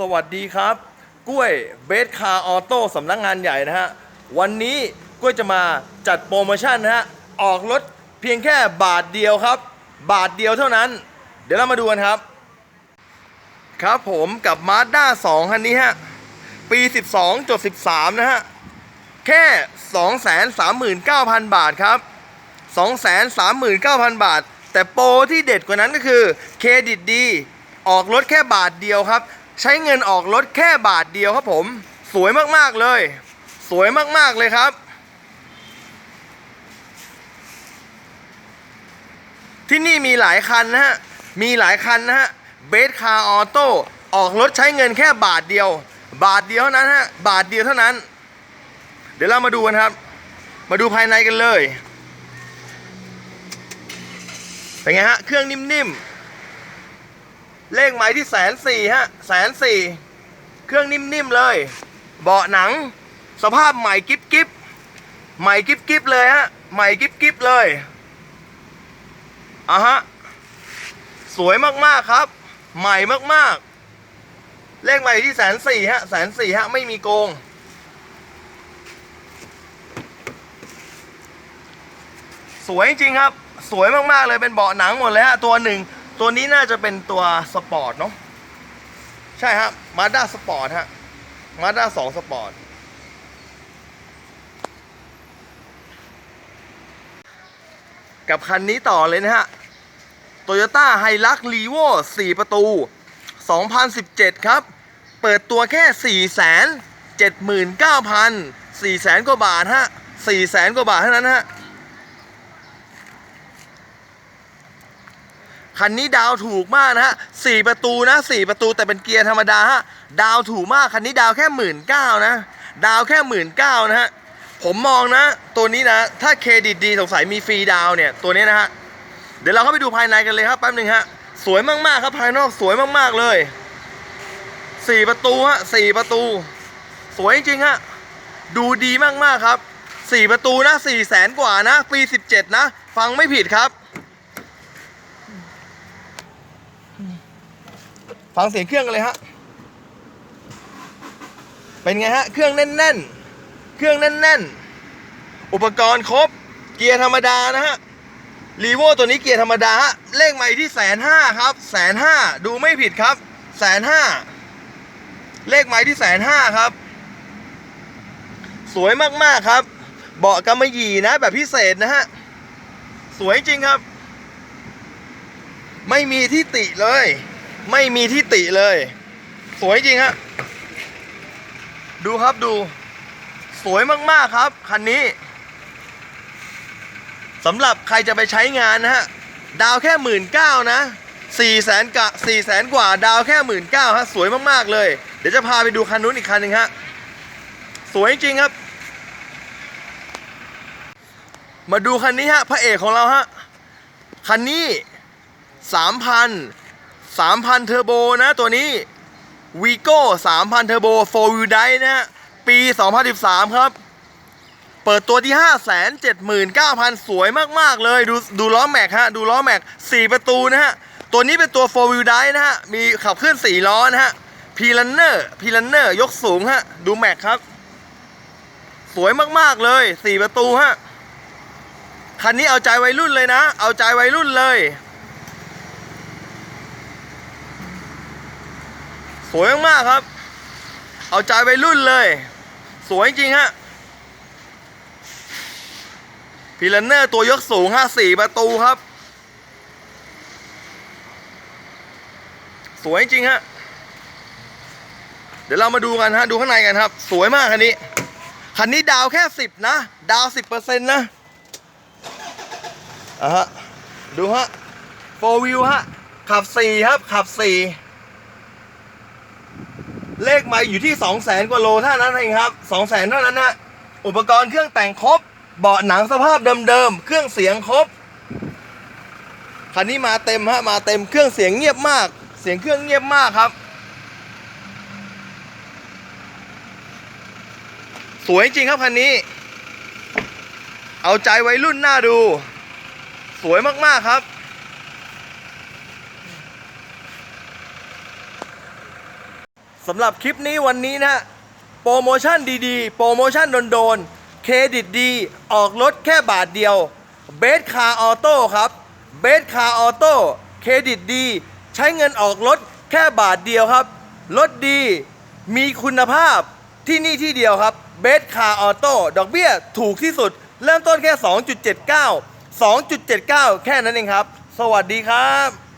สวัสดีครับ กล้วยเบสคาร์ออโต้สำนักงานใหญ่นะฮะ วันนี้กล้วยจะมาจัดโปรโมชั่นนะฮะ ออกรถเพียงแค่บาทเดียวครับ บาทเดียวเท่านั้น เดี๋ยวเรามาดูกันครับ ครับผมกับ Mazda 2 คันนี้ฮะ ปี 12.13 นะฮะ แค่ 239,000 บาทครับ 239,000 บาท แต่โปรที่เด็ดกว่านั้นก็คือเครดิตดีออกรถแค่บาทเดียวครับ ใช้เงินออกรถแค่บาทเดียวครับผม สวยมากๆเลย สวยมากๆเลยครับ ที่นี่มีหลายคันนะฮะ มีหลายคันนะฮะเบสคาร์ออโต้ออกรถใช้เงินแค่บาทเดียว บาทเดียวเท่านั้นฮะบาทเดียวเท่านั้น เดี๋ยวเรามาดูกันครับ มาดูภายในกันเลยเป็นไงฮะเครื่องนิ่มๆ เลขหมายที่แสนสี่ฮะแสนสี่เครื่องนิ่มๆเลย เบาะหนัง สภาพใหม่กิ๊บกิ๊บใหม่กิ๊บกิ๊บเลยฮะใหม่กิ๊บกิ๊บเลยอะฮะสวยมากๆครับ ใหม่มากๆ เลขใหม่ที่แสนสี่ฮะแสนสี่ฮะไม่มีโกงสวยจริงครับ สวยมากๆเลยเป็นเบาะหนังหมดเลยฮะตัวหนึ่ง ตัวนี้น่าจะเป็นตัวสปอร์ตเนาะใช่ฮะมาด้าสปอร์ตฮะมาด้าสองสปอร์ตกับคันนี้ต่อเลยนะฮะโตโยต้าไฮลักรีโว4ประตู 2017 ครับ เปิดตัวแค่ 4 7 9 0 0 0 4แสนกว่าบาทฮะ4แสนกว่าบาทเท่านั้นฮะ คันนี้ดาวถูกมากนะฮะสี่ประตูนะสี่ประตูแต่เป็นเกียร์ธรรมดาฮะดาวถูกมากคันนี้ดาวแค่หมื่นเก้านะ ดาวแค่หมื่นเก้านะฮะผมมองนะ ตัวนี้นะ ถ้าเครดิตดีสงสัยมีฟรีดาวเนี่ย ตัวนี้นะฮะ เดี๋ยวเราเข้าไปดูภายในกันเลยครับแป๊บหนึ่งฮะ สวยมากๆครับภายนอกสวยมากๆเลยสี่ประตูฮะสี่ประตู สวยจริงๆฮะดูดีมากๆครับสี่ประตูนะสี่แสนกว่านะ ปีสิบเจ็ดนะ ฟังไม่ผิดครับ ฟังเสียงเครื่องกันเลยฮะ เป็นไงฮะ เครื่องแน่นๆ เครื่องแน่นๆ อุปกรณ์ครบ เกียร์ธรรมดานะฮะรีโวตัวนี้เกียร์ธรรมดาฮะ เลขใหม่ที่แสนห้าครับแสนห้าดูไม่ผิดครับแสนห้าเลขใหม่ที่แสนห้าครับ สวยมาก ๆ ครับ เบาะกำมะหยี่นะ แบบพิเศษนะฮะ สวยจริงครับ ไม่มีที่ติเลย ไม่มีที่ติเลย สวยจริงฮะดูครับดู สวยมากๆครับ คันนี้สำหรับใครจะไปใช้งานนะฮะ ดาวแค่หมื่นเก้านะสี่แสนกะสี่แสนกว่า ดาวแค่หมื่นเก้าฮะ สวยมากๆเลย เดี๋ยวจะพาไปดูคันนู้นอีกคันหนึ่งฮะ สวยจริงครับ มาดูคันนี้ฮะ พระเอกของเราฮะ คันนี้สามพัน 3,000 เทอร์โบนะตัวนี้วีโก้3,000 เทอร์โบ4 Wheel Drive นะฮะ ปี 2013 ครับ เปิดตัวที่ 579,000 สวยมาก ๆ เลย ดูดูล้อแม็กฮะ ดูล้อแม็ก 4 ประตูนะฮะ ตัวนี้เป็นตัว4 Wheel Drive นะฮะ มีขับเคลื่อน4ล้อนะฮะพีลันเนอร์พีลันเนอร์ยกสูงฮะ ดูแม็กครับ สวยมาก ๆ เลย 4 ประตูฮะ คันนี้เอาใจวัยรุ่นเลยนะ เอาใจวัยรุ่นเลย สวยมากๆครับ เอาใจไปรุ่นเลย สวยจริงฮะพีลันเนอร์ตัวยกสูงฮะสี่ประตูครับ สวยจริงฮะ เดี๋ยวเรามาดูกันฮะ ดูข้างในกันครับ สวยมากคันนี้ คันนี้ดาวแค่สิบนะ ดาวสิบเปอร์เซ็นต์นะอะฮะ ดูฮะโฟวิวฮะ ขับสี่ครับ ขับสี่ เลขมาอยู่ที่ 2 0 0แสนกว่าโลเท่านั้นเองครับ 2 0 0แสนเท่านั้นนะอุปกรณ์เครื่องแต่งครบ เบาะหนังสภาพเดิมๆ เครื่องเสียงครบ คันนี้มาเต็มฮะ มาเต็ม เครื่องเสียงเงียบมาก เสียงเครื่องเงียบมากครับ สวยจริงครับคันนี้ เอาใจวัยรุ่นหน้าดู สวยมากๆครับ สำหรับคลิปนี้วันนี้นะโปรโมชั่นดีๆ โปรโมชั่นโดนๆเครดิตดีออกรถแค่บาทเดียวเบสคาร์ออโต้ครับเบสคาร์ออโต้เครดิตดี ใช้เงินออกรถแค่บาทเดียวครับ รถดีมีคุณภาพที่นี่ที่เดียวครับเบสคาร์ออโต้ดอกเบี้ยถูกที่สุด เริ่มต้นแค่ 2.79 2.79 แค่นั้นเองครับ สวัสดีครับ